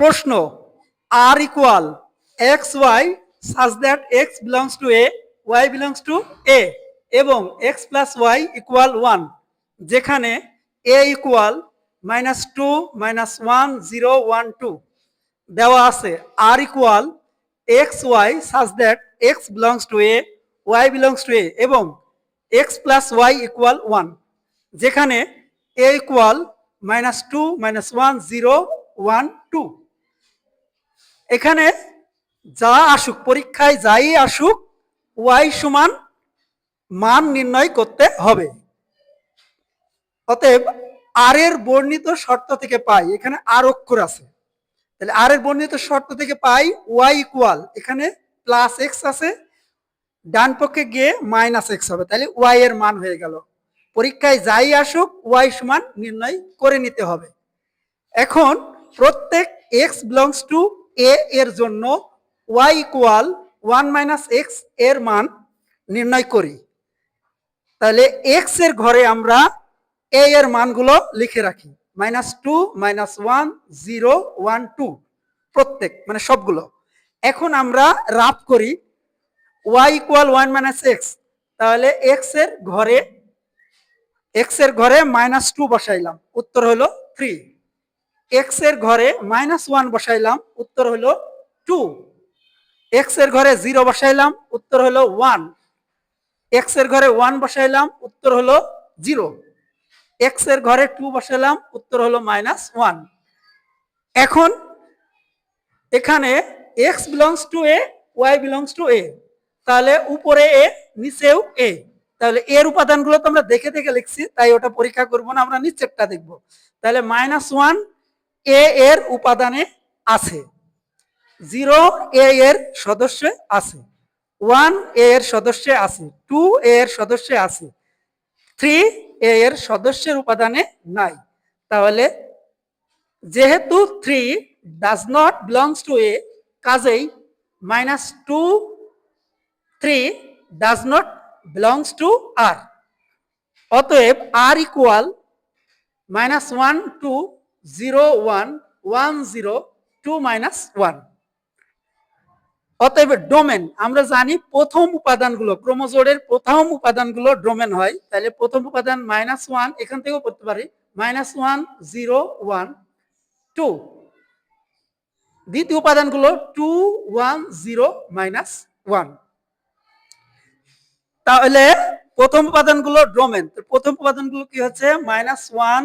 প্রশ্ন R equal x y such that x belongs to A y belongs to A এবং x plus y equal one যেখানে A equal minus two minus one zero one two দেওয়া আছে। R equal x y such that x belongs to A y belongs to A এবং x plus y equal one যেখানে A equal minus two minus one zero one two এখানে যা আসুক, পরীক্ষায় যাই আসুক, ওয়াই সমান মান নির্ণয় করতে হবে। অতএব আর এর বর্ণিত শর্ত থেকে পাই, এখানে আর অক্ষর আছে। তাহলে আর এর বর্ণিত শর্ত থেকে পাই ওয়াই ইকুয়াল এখানে প্লাস এক্স আছে, ডান পক্ষে গিয়ে মাইনাস এক্স হবে, তাহলে ওয়াই এর মান হয়ে গেল। পরীক্ষায় যাই আসুক, ওয়াই সমান নির্ণয় করে নিতে হবে। এখন প্রত্যেক এক্স বিলংস টু এ এর জন্য ওয়াই ইকুয়াল ওয়ান মাইনাস এক্সের মান নির্ণয় করি। তাহলে এক্সের ঘরে আমরা এ এর মানগুলো লিখে রাখি। Minus two, minus one, zero, one, two, প্রত্যেক মানে সবগুলো। এখন আমরা রাফ করি। Y equal one minus x, তাহলে এক্সের ঘরে, এক্সের ঘরে মাইনাস টু বসাইলাম। উত্তর হলো থ্রি। এক্সের ঘরে মাইনাস ওয়ান বসাইলাম, উত্তর হলো টু এক্সের ঘরে জিরো বসাইলাম, উত্তর হলো ওয়ান এক্সের ঘরে ওয়ান বসাইলাম, উত্তর হলো জিরো এক্সের ঘরে টু বসাইলাম, উত্তর হলো মাইনাস ওয়ান এখন এখানে x belongs to A y belongs to A তাহলে উপরে এ নিচেও এ তাহলে এর উপাদানগুলো তো আমরা দেখে দেখে লিখছি, তাই ওটা পরীক্ষা করব না, আমরা নিচেরটা দেখব। তাহলে মাইনাস ওয়ান এ এর উপাদানে আছে। জিরো এ এর সদস্যে আছে। ওয়ান এ এর সদস্যে আছে। টু এ এর সদস্যে আছে। থ্রি এ এর সদস্যের উপাদানে নাই। তাহলে যেহেতু three does not belongs to A কাজেই minus two three does not belongs to আর অতএব R equal minus one two zero one one zero two minus one অতএব ডোমেন আমরা জানি প্রথম উপাদানগুলো ক্রোমোজোডের প্রথম উপাদানগুলো ডোমেন হয়। তাহলে প্রথম উপাদান মাইনাস ওয়ান এখান থেকেও করতে পারি। Minus one zero one two দ্বিতীয় উপাদানগুলো two one zero minus one তাহলে প্রথম উপাদানগুলো ডোমেন প্রথম উপাদানগুলো কি হচ্ছে? Minus one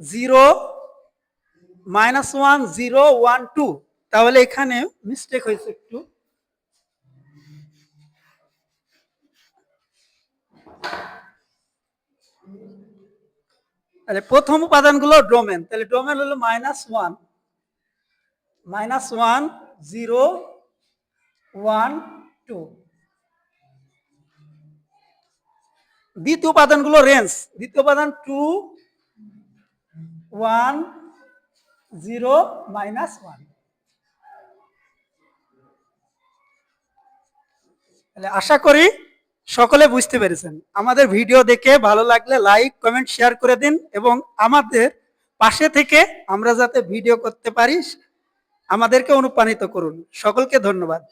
zero minus one zero one two তাহলে এখানে মিস্টেক হয়েছে একটু। তাহলে প্রথম উপাদানগুলো ডোমেন। তাহলে ডোমেন হলো minus one minus one zero one two দ্বিতীয় উপাদানগুলো রেঞ্জ দ্বিতীয় উপাদান two one zero minus one. তাহলে আশা করি সকলে বুঝতে পেরেছেন। আমাদের ভিডিও দেখে ভালো লাগলে লাইক, কমেন্ট, শেয়ার করে দিন এবং আমাদের পাশে থেকে আমরা যাতে ভিডিও করতে পারি, আমাদেরকে অনুপ্রাণিত করুন। সকলকে ধন্যবাদ।